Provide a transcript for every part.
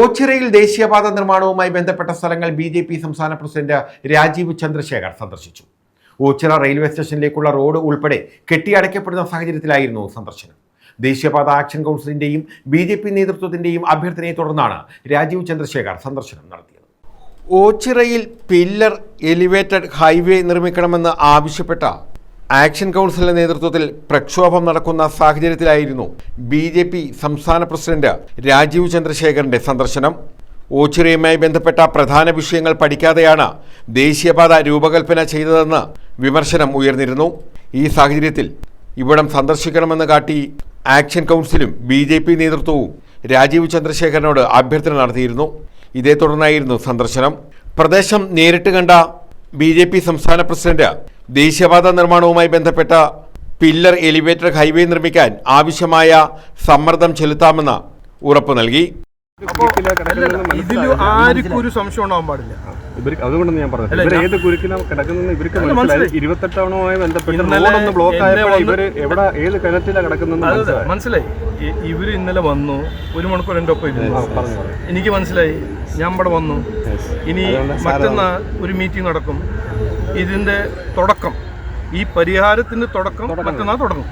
ഓച്ചിറയിൽ ദേശീയപാത നിർമ്മാണവുമായി ബന്ധപ്പെട്ട സ്ഥലങ്ങൾ ബി ജെ പി സംസ്ഥാന പ്രസിഡന്റ് രാജീവ് ചന്ദ്രശേഖർ സന്ദർശിച്ചു. ഓച്ചിറ റെയിൽവേ സ്റ്റേഷനിലേക്കുള്ള റോഡ് ഉൾപ്പെടെ കെട്ടിയടയ്ക്കപ്പെടുന്ന സാഹചര്യത്തിലായിരുന്നു സന്ദർശനം. ദേശീയപാത ആക്ഷൻ കൗൺസിലിന്റെയും ബി ജെ പി നേതൃത്വത്തിന്റെയും അഭ്യർത്ഥനയെ തുടർന്നാണ് രാജീവ് ചന്ദ്രശേഖർ സന്ദർശനം നടത്തിയത്. ഓച്ചിറയിൽ പില്ലർ എലിവേറ്റഡ് ഹൈവേ നിർമ്മിക്കണമെന്ന് ആവശ്യപ്പെട്ട ആക്ഷൻ കൗൺസിലിന്റെ നേതൃത്വത്തിൽ പ്രക്ഷോഭം നടക്കുന്ന സാഹചര്യത്തിലായിരുന്നു ബി ജെ പി സംസ്ഥാന പ്രസിഡന്റ് രാജീവ് ചന്ദ്രശേഖരന്റെ സന്ദർശനം. ഓച്ചിറയുമായി ബന്ധപ്പെട്ട പ്രധാന വിഷയങ്ങൾ പഠിക്കാതെയാണ് ദേശീയപാത രൂപകൽപ്പന ചെയ്തതെന്ന് വിമർശനം ഉയർന്നിരുന്നു. ഈ സാഹചര്യത്തിൽ ഇവിടം സന്ദർശിക്കണമെന്ന് കാട്ടി ആക്ഷൻ കൗൺസിലും ബി ജെ പി നേതൃത്വവും രാജീവ് ചന്ദ്രശേഖരനോട് അഭ്യർത്ഥന നടത്തിയിരുന്നു. ഇതേ തുടർന്നായിരുന്നു സന്ദർശനം. പ്രദേശം നേരിട്ട് കണ്ട ബി ജെ പി സംസ്ഥാന പ്രസിഡന്റ് ദേശീയപാത നിർമ്മാണവുമായി ബന്ധപ്പെട്ട പില്ലർ എലിവേറ്റർ ഹൈവേ നിർമ്മിക്കാൻ ആവശ്യമായ സമ്മർദ്ദം ചെലുത്താമെന്ന് ഉറപ്പ് നൽകി. ഇതിൽ ആർക്കും ഒരു സംശയം ഉണ്ടാവാൻ പാടില്ല. ഇവർക്ക് അതുകൊണ്ടാണ് ഞാൻ പറഞ്ഞത്. അല്ല, ഇവർ ഞാൻ- ഏത് കുരുക്കിലാണ് കിടക്കുന്നതെന്ന് ഇവർക്ക് മനസ്സിലായി. ബന്ധപ്പെട്ട് റോഡൊന്ന് ബ്ലോക്ക് ആയപ്പോൾ എവിടെ ഏത് കിണറ്റിലാണ് കിടക്കുന്നതെന്ന് മനസ്സിലായി. ഇന്നലെ വന്നു. ഒരു മണിക്കൂർ എന്റെ ഒപ്പം ഇരുന്നു. എനിക്ക് മനസ്സിലായി. ഞാൻ ഇവിടെ വന്നു. ഇനി മറ്റന്നാ ഒരു മീറ്റിംഗ് നടക്കും. ഇതിന്റെ തുടക്കം. ഈ പരിഹാരത്തിന്റെ തുടക്കം മറ്റന്നാൾ തുടങ്ങും.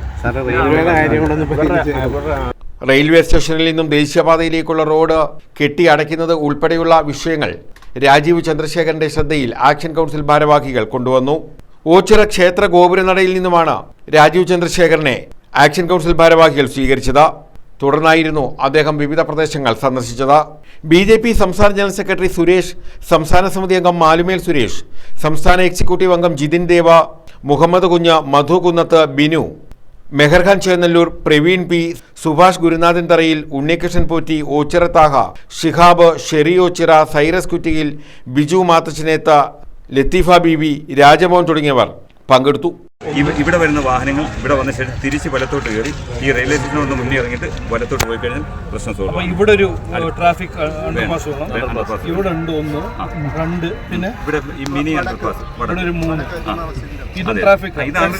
റെയിൽവേ സ്റ്റേഷനിൽ നിന്നും ദേശീയപാതയിലേക്കുള്ള റോഡ് കെട്ടിയടയ്ക്കുന്നത് ഉൾപ്പെടെയുള്ള വിഷയങ്ങൾ രാജീവ് ചന്ദ്രശേഖരന്റെ ശ്രദ്ധയിൽ ആക്ഷൻ കൗൺസിൽ ഭാരവാഹികൾ കൊണ്ടുവന്നു. ഓച്ചിറ ക്ഷേത്ര ഗോപുരനടയിൽ നിന്നുമാണ് രാജീവ് ചന്ദ്രശേഖരനെ ആക്ഷൻ കൗൺസിൽ ഭാരവാഹികൾ സ്വീകരിച്ചത്. തുടർന്നായിരുന്നു അദ്ദേഹം വിവിധ പ്രദേശങ്ങൾ സന്ദർശിച്ചത്. ബി ജെ പി സംസ്ഥാന ജനറൽ സെക്രട്ടറി സുരേഷ് സംസ്ഥാന സമിതി അംഗം മാലുമേൽ സുരേഷ് സംസ്ഥാന എക്സിക്യൂട്ടീവ് അംഗം Jithin Deva Muhammad Kunju Madhu Kunnath Binu Meharkhan Chennallur Praveen P Subhash Gurunathan Tharayil Unnikrishnan Potti Ochira Thaha Shihab Sherry Ochira Cyrus Kuttiyil Biju മാത്തച്ചനേത്ത Latheefa Beevi Rajamohan തുടങ്ങിയവർ പങ്കെടുത്തു. ഇവിടെ വരുന്ന വാഹനങ്ങൾ ഇവിടെ വന്ന ശേഷം തിരിച്ച് വലത്തോട്ട് കയറി ഈ റെയിൽവേ സ്റ്റേഷനോട് മുന്നേ ഇറങ്ങിയിട്ട് വലത്തോട്ട് പോയി കഴിഞ്ഞാൽ പ്രശ്നം സോൾവ് ഇവിടെ ഒരു ട്രാഫിക്. ഇവിടെ ഉണ്ട് ഒന്ന് രണ്ട് പിന്നെ ഇവിടെ ഈ മിനി അണ്ടർപാസ് ഇവിടെ ഒരു മൂന്ന്. ഇത്. ട്രാഫിക് ഇതാണ്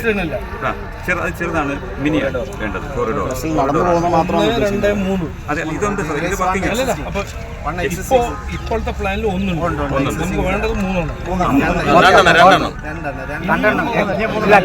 ചെറു- അത് ചെറുതാണ് മിനി വേണ്ടത്. കോറിഡോർ രണ്ട് മൂന്ന്. അതെ ഇതൊണ്ട് സാർ. ഇത് ഇപ്പോ ഇപ്പോഴത്തെ പ്ലാനിൽ ഒന്നുണ്ട്. നമുക്ക് വേണ്ടത് മൂന്നുണ്ട്